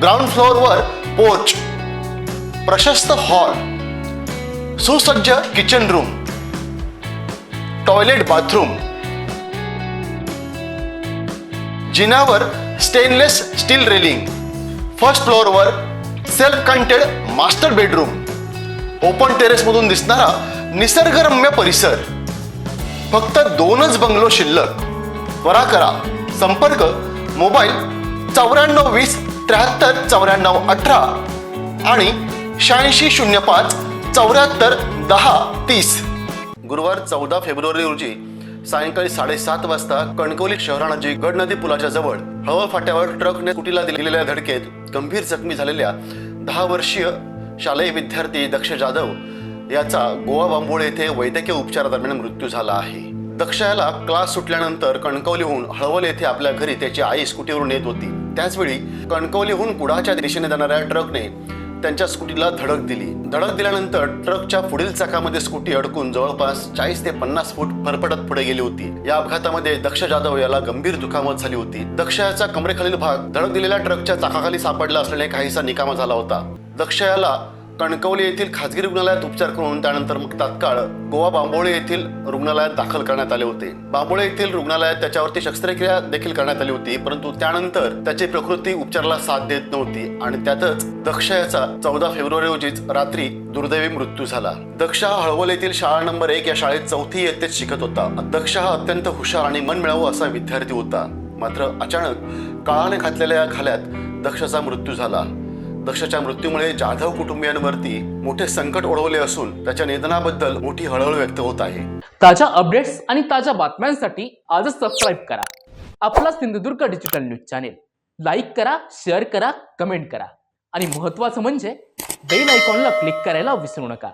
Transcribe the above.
Ground फ्लोअरवर पोच प्रशस्त hall सुसज्ज किचन रूम टॉयलेट बाथरूम जिनावर stainless steel railing first फ्लोअरवर self contained master bedroom open टेरेसमधून दिसणारा निसर्गरम्य परिसर. फक्त दोनच बंगलो शिल्लक. त्वरा करा. संपर्क मोबाईल चौऱ्याण्णव वीस त्र्याहत्तर चौऱ्याण्णव अठरा आणि शहाऐंशी शून्य पाच चौऱ्याहत्तर दहा तीस. गुरुवार चौदा फेब्रुवारी रोजी सायंकाळी साडेसात वाजता कणकवली शहरानजी गड नदी पुलाच्या जवळ हळवळ फाट्यावर ट्रकने कुटीला दिलेल्या धडकेत गंभीर जखमी झालेल्या दहा वर्षीय शालेय विद्यार्थी दक्ष जाधव याचा गोवा बांबोळे येथे वैद्यकीय उपचारादरम्यान मृत्यू झाला आहे. दक्ष याला क्लास सुटल्यानंतर कणकवलीहून हळवल येथे आपल्या घरी त्याची आई स्कूटीवरून येत होती. त्याचवेळी कणकवलीहून कुडाच्या दिशेने जाणाऱ्या ट्रकने त्यांच्या स्कूटीला धडक दिली. धडक दिल्यानंतर ट्रकच्या पुढील चाकामध्ये स्कूटी अडकून जवळपास चाळीस ते पन्नास फूट फरफटत पुढे गेली होती. या अपघातामध्ये दक्ष जाधव याला गंभीर दुखामत झाली होती. दक्ष याचा कमरेखालील भाग धडक दिलेल्या ट्रकच्या चाकाखाली सापडला असल्याने काहीसा निकामा झाला होता. दक्ष याला कणकवली येथील खाजगी रुग्णालयात उपचार करून त्यानंतर मग तात्काळ गोवा बांबोळे येथील रुग्णालयात दाखल करण्यात आले होते. बांबोळे येथील रुग्णालयात त्याच्यावरती शस्त्रक्रिया देखील करण्यात आली होती परंतु त्यानंतर त्याची प्रकृती उपचाराला साथ देत नव्हती आणि त्यातच दक्ष याचा चौदा फेब्रुवारी रोजीच रात्री दुर्दैवी मृत्यू झाला. दक्ष हा हळवल येथील शाळा नंबर एक या शाळेत चौथी इयत्तेत शिकत होता. दक्ष हा अत्यंत हुशार आणि मनमिळावू असा विद्यार्थी होता. मात्र अचानक काळाने घातलेल्या या खाल्यात दक्षचा मृत्यू झाला. दक्षच्या मृत्यूमुळे जाधव कुटुंबियांवरती मोठे संकट ओढवले असून त्याच्या निधनाबद्दल मोठी हळहळ व्यक्त होत आहे ताज्या अपडेट्स आणि ताज्या बातम्यांसाठी आजच सबस्क्राईब करा आपला Sindhudurg digital news channel like करा शेअर करा कमेंट करा आणि महत्त्वाचं म्हणजे बेल आयकॉनला क्लिक करायला विसरू नका